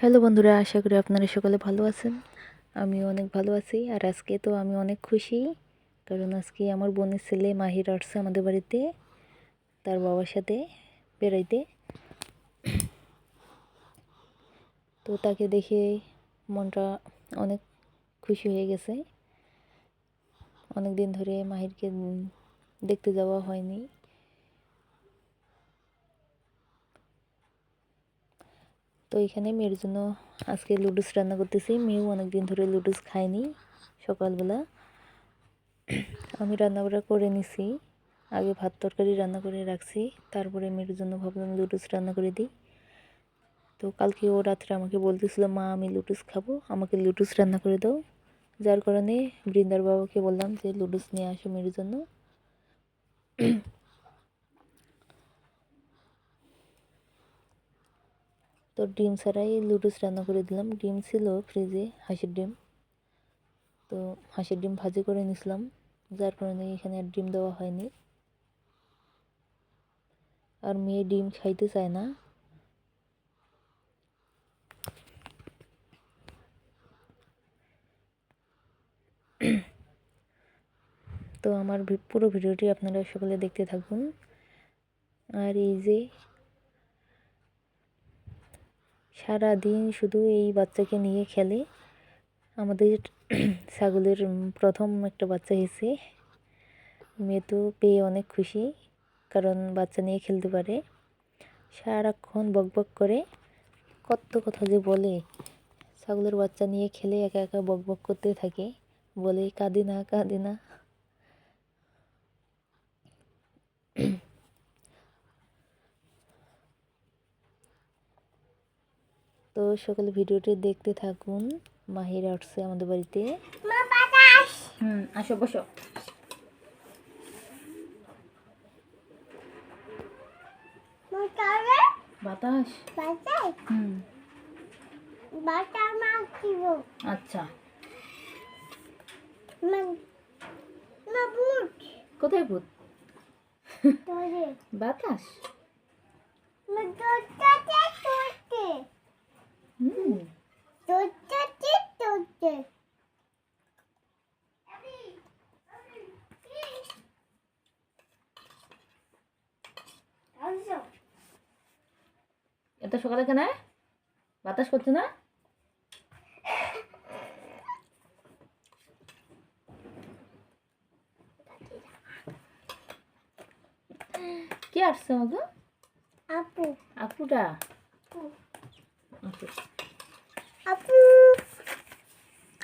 Hello বন্ধুরা, আশা করি আপনারা সকলে ভালো আছেন। আমি অনেক ভালো আছি, আর আজকে তো আমি অনেক খুশি, কারণ আজকে আমার বোনের ছেলে মাহির আসছে আমাদের বাড়িতে, তার বাবার সাথে বেড়াইতে। তো তাকে দেখে মনটা অনেক খুশি হয়ে গেছে। অনেক দিন ধরে মাহিরকে দেখতে যাওয়া হয়নি। তো এখানে মেয়ের জন্য আজকে লুডুস রান্না করতেছি। মেয়েও অনেক দিন ধরে লুডুস খায়নি সকালবেলা। আমি রান্না রান্নাবাড়া করে নিছি। আগে ভাত তরকারি রান্না করে রাখছি। তারপরে মেয়ের জন্য ভাবলাম লুডুস রান্না করে দিই। তো কালকে ও রাত্রে আমাকে বলতেছিল, মা, আমি লুডুস খাব, আমাকে লুডুস রান্না করে দাও। যার কারণে বৃন্দার বাবাকে বললাম যে লুডুস নিয়ে আসো মেয়ের জন্য। তো ডিম ছাড়াই লুডুস রান্না করে দিলাম। ডিম ছিল ফ্রিজে হাঁসের ডিম। তো হাঁসের ডিম ভাজি করে নিছিলাম। যার কারণে এখানে আর ডিম দেওয়া হয়নি। আর মেয়ে ডিম খাইতে চায় না। তো আমার পুরো ভিডিওটি আপনারা সকলে দেখতে থাকুন। আর এই যে সারা দিন শুধু এই বাচ্চাকে নিয়ে খেলে। আমাদের ছাগলের প্রথম একটা বাচ্চা হয়েছে। মেয়ে তো পেয়ে অনেক খুশি, কারণ বাচ্চা নিয়ে খেলতে পারে। সারাক্ষণ বকবক করে, কত কথা যে বলে। ছাগলের বাচ্চা নিয়ে খেলে একা একা বকবক করতে থাকে। বলে, কাঁদি না কাঁদি না তো সকলে ভিডিওটি দেখতে থাকুন মাহির আসছে আমাদের বাড়িতে। হুম আসো বসো। বাতাস? হুম। আচ্ছা। কোথায় ভূত বাতাস মা দোটাতে তোতে হুম দোটাতে তোতে আসো এত সকালে কেন? বাতাস করছে না? কে আসছে আমাকে? আপু। আপুটা? আপু। আচ্ছা। আপু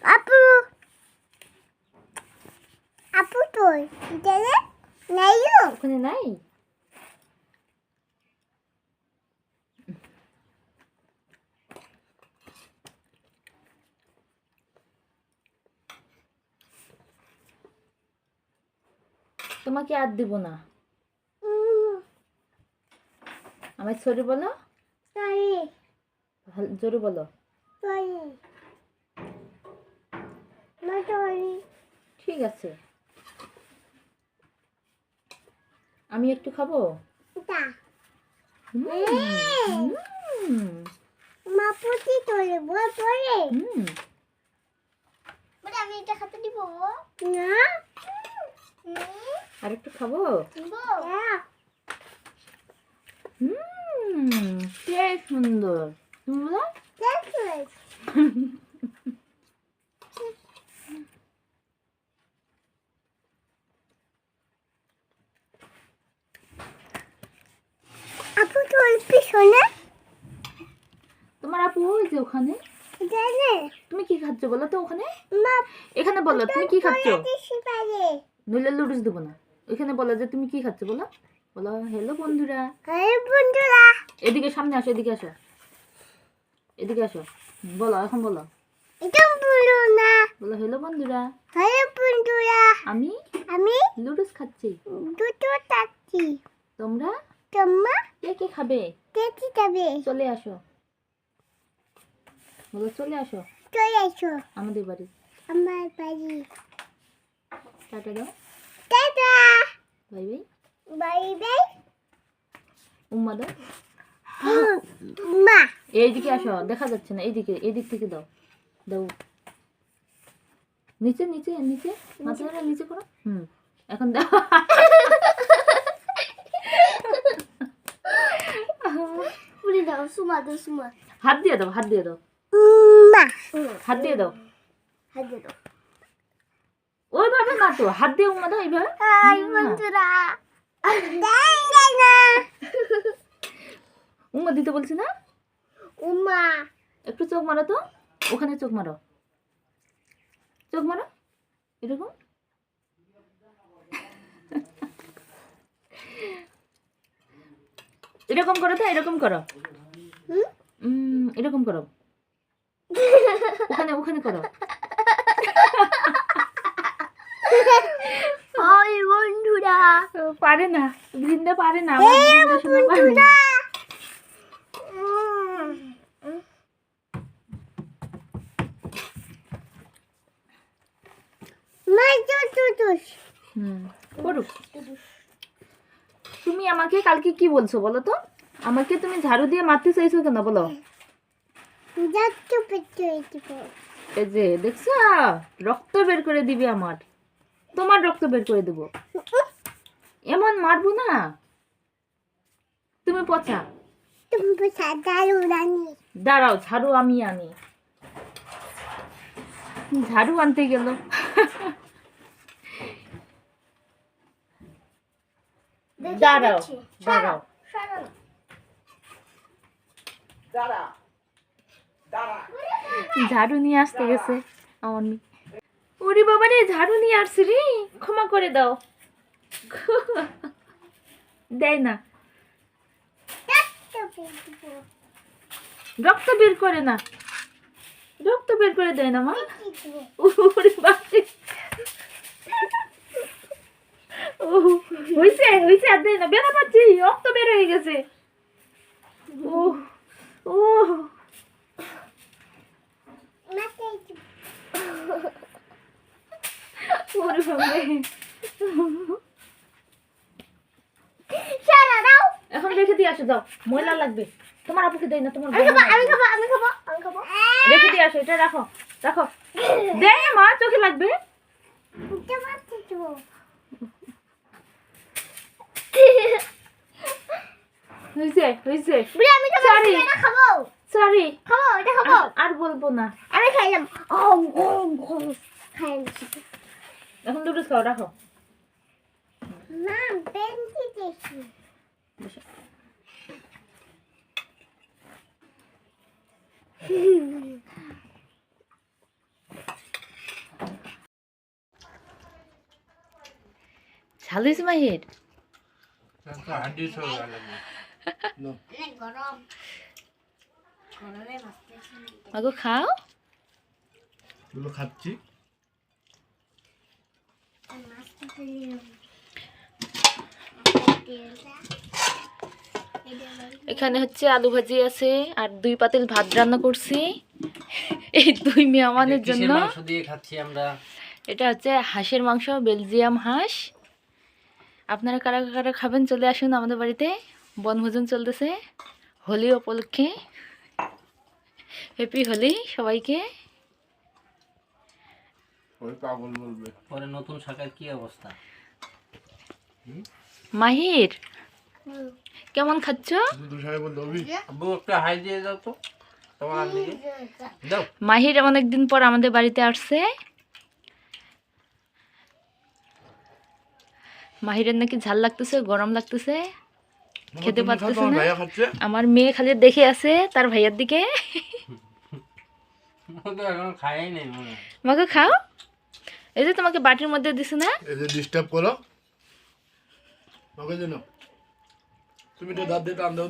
আপু আপু তোর দেলে নাইও ওখানে নাই তোমাকে আর দিব না। আমার সরি বলো? সরি জোরে বলো সরি ঠিক আছে। আমি একটু খাব? মা আমি এটা খেতে দিব? না। আর একটু খাব? দিব। হুম কে সুন্দর। তুমি বলো আপু তোমার আপু ওই যে ওখানে। তুমি কি খাচ্ছ বলো তো ওখানে? এখানে বলো তুমি কি খাচ্ছ? নইলে লুডুস দেবো না। ওইখানে বলো যে তুমি কি খাচ্ছ বলো। বলো হ্যালো বন্ধুরা। বন্ধুরা। এদিকে সামনে আসো এদিকে আসো। এদিকে আসো। বলো এখন বলো। না। বলো হ্যালো বন্ধুরা। আরে বন্ধুরা। আমি আমি লুডুস খাচ্ছি। দুটো টাকি তোমরা তোমা কে কে খাবে? চলে আসো। বলো চলে আসো। চলে আমাদের বাড়ি। আমার বাড়ি। টাটা দাও। Tata. Bye bye. Bye bye. উম্মা দাও। মা এইদিকে আসো দেখা যাচ্ছে না এইদিকে এইদিক থেকে দাও। দাও। নিচে নিচে নিচে। মাথা ধরে নিচে করো। হুম এখন দাও। দাও সুমা দাও সুমা হাত দিয়ে দাও হাত দিয়ে দাও মা হাত দিয়ে দাও হাত দিয়ে দাও ওইভাবে না তো হাত দিয়ে উমা দাও এইভাবে না। বন্ধুরা না উমা দিতে বলছি না উমা একটু চোখ মারো তো ওখানে চোখ মারো চোখ মারো এরকম এরকম করো তো এরকম করো। এরকম করো। ওখানে ওখানে করো। হাই বন্ধুরা। পারে না বৃন্দা পারে না আমার পারে না। তো হুম। তুমি আমাকে কালকে কি বলছো বলো তো? আমাকে তুমি ঝাড়ু দিয়ে মারতে চাইছো কেন বলো? এই যে দেখছ? রক্ত বের করে দিবি আমার। তোমার রক্ত বের করে দেবো। এমন মারবো না। তুমি পচা। দাঁড়াও ঝাড়ু আমি আনি। ঝাড়ু আনতে গেল। দাঁড়াও দাঁড়াও। ঝাড়ু নিয়ে আসতে গেছে আমার ওরে বাবা রে ঝাড়ু নিয়ে আসছি রে। ক্ষমা করে দাও। দেয় না। রক্ত বের করে না। রক্ত বের করে দেয় না মা। ওরে বাপরে ও হইছে হইছে আর দেয় না বেড়া পাচ্ছি রক্ত বের হয়ে গেছে। ও ও ওরে সারা দাও। এখন রেখে দিয়ে আসো দাও ময়লা লাগবে। তোমার আপুকে দেয় না তোমার আমি খাব আমি খাব আমি খাব আমি খাব। রেখে দিয়ে আসো এটা রাখো রাখো। দেয় মা চোখে লাগবে। হয়েছে বুড়ি আমি তো Sorry. খাব। সরি খাব এটা খাব। আর বলব না। আমি খাইলাম ওম খাইলাম এখন দুটো খাও রাখো। মা পেন্সি দেখি। গরম। গরমে খাও। খাচ্ছি। এখানে হচ্ছে আলু ভাজি আছে আর দুই পাতিল ভাত রান্না করছি। এই দুই মেহমানের জন্য। মাংস দিয়ে খাচ্ছি আমরা? এটা হচ্ছে হাঁসের মাংস বেলজিয়াম হাঁস। আপনারা কারা কারা খাবেন চলে আসুন আমাদের বাড়িতে। বনভোজন চলতেছে। হোলি উপলক্ষে। হ্যাপি হোলি সবাইকে। ওই পাগল বলবে। পরে নতুন শাখার কি অবস্থা? মাহির কেমন খাচ্ছ? দুধ সাহেব বলতে আব্বু একটা হাই দিয়ে দাও তো। তোমার দিকে দাও। মাহির অনেকদিন পর আমাদের বাড়িতে আসছে। মাহিরের নাকি ঝাল লাগতেছে গরম লাগতেছে খেতে পারতেছে না। আমার মেয়ে খালি দেখে আছে তার ভাইয়ার দিকে। ও তো এখন খাই নেই। আমাকে খাও। এই যে তোমাকে বাটির মধ্যে দিছে না? এই যে ডিস্টার্ব করো। আমাকে যেন তুমি তো দাঁত দিয়ে টান দাও